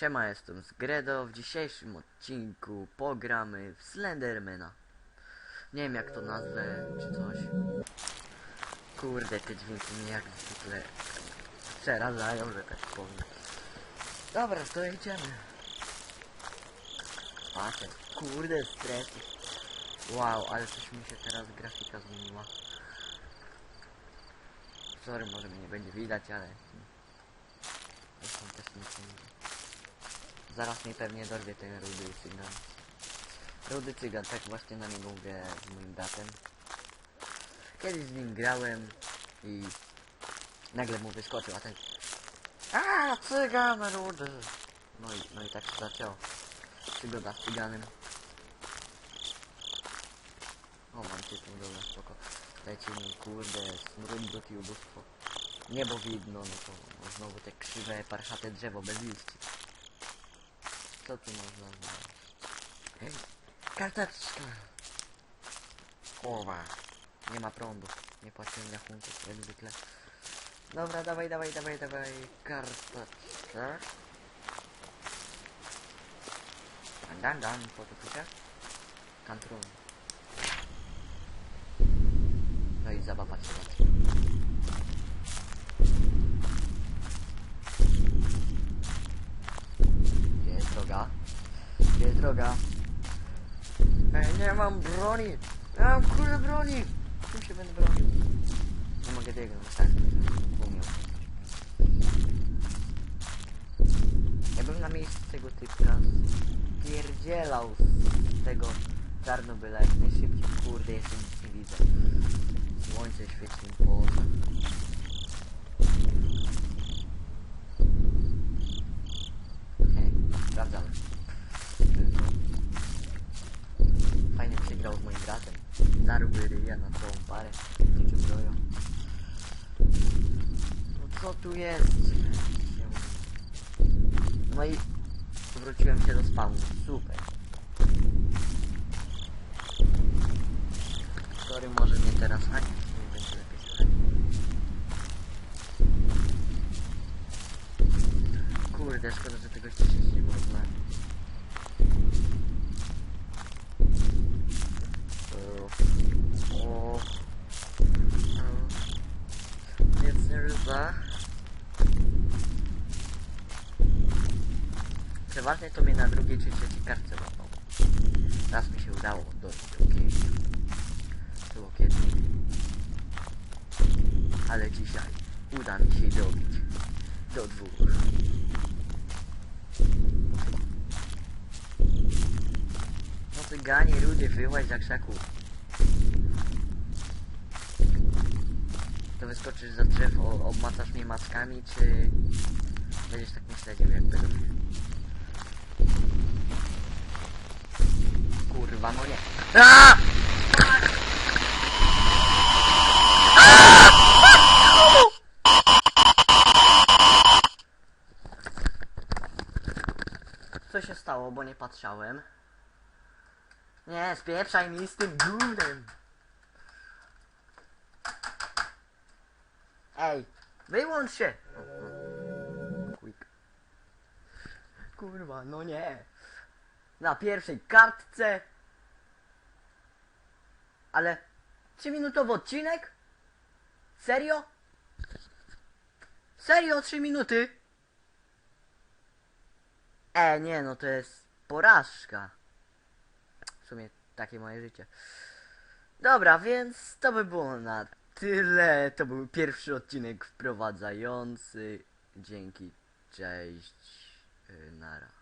Siema, jestem z Gredo. W dzisiejszym odcinku pogramy w Slendermana. Nie wiem jak to nazwę, czy coś. Kurde, te dźwięki mnie jak zwykle przerażają, że tak powiem. Dobra, to idziemy. Patrzę, kurde, stres. Wow, ale coś mi się teraz grafika zmieniła. Sorry, może mnie nie będzie widać, ale... Też nie widzę. Zaraz mnie pewnie dorwie ten rudy cygan. Rudy cygan, tak właśnie na niego mówię z moim bratem. Kiedyś z nim grałem i nagle mu wyskoczył, a ten A, cygan rudy! No i, no i tak się zaczęło. Przygoda z cyganem. O, mam tytuł, dobra, spoko. Dajcie mi, kurde, smród do ubóstwo. Niebo widno, no to no znowu te krzywe, parchate drzewo bez liści. что-то нужно знать. Казахстан. Ова. Нема промбу. Не плачу для хунку, предвидля. Добра, давай, давай, давай, давай. Карточка. Дан-дан, фотокуча. Контроль. Да ну и забава сюда. Droga? Ej, nie mam broni! Nie mam kurde broni! Czym się będę bronił? Nie mogę tak? Umiał. Ja bym na miejscu tego typka pierdzielał z tego Czarnobyla jak najszybciej. Kurde, jeszcze nic nie widzę. Słońce świeci mi po oczach. Sprawdzamy. Fajnie mi się grało z moim bratem. Zaruby ryja na całą parę. Dzieci broją. No co tu jest? No i wróciłem się do spawnu. Super. Sorry, może mnie teraz ani nie. Kurde, szkoda, że tego ciszyć nie można. O, o, nic nie ryza. Przeważnie to mnie na drugiej czy trzeciej kartce łapał. Raz mi się udało do drugiej. Było kiedyś. Ale dzisiaj uda mi się dobić do dwóch. No ty ganie, ludzie, wyłaź za krzaku. To wyskoczysz za drzewo, obmacasz mnie mackami, czy będziesz tak mnie śledził jak pedofil? Kurwa, no nie. Co się stało, bo nie patrzałem? Nie, spieprzaj mi z tym gównem! Ej, wyłącz się! Quick. Kurwa, no nie. Na pierwszej kartce. Ale 3 minutowy odcinek? Serio? Serio 3 minuty? E, nie, no to jest porażka. W sumie takie moje życie. Dobra, więc to by było na tyle. To był pierwszy odcinek wprowadzający. Dzięki, cześć, yy, nara.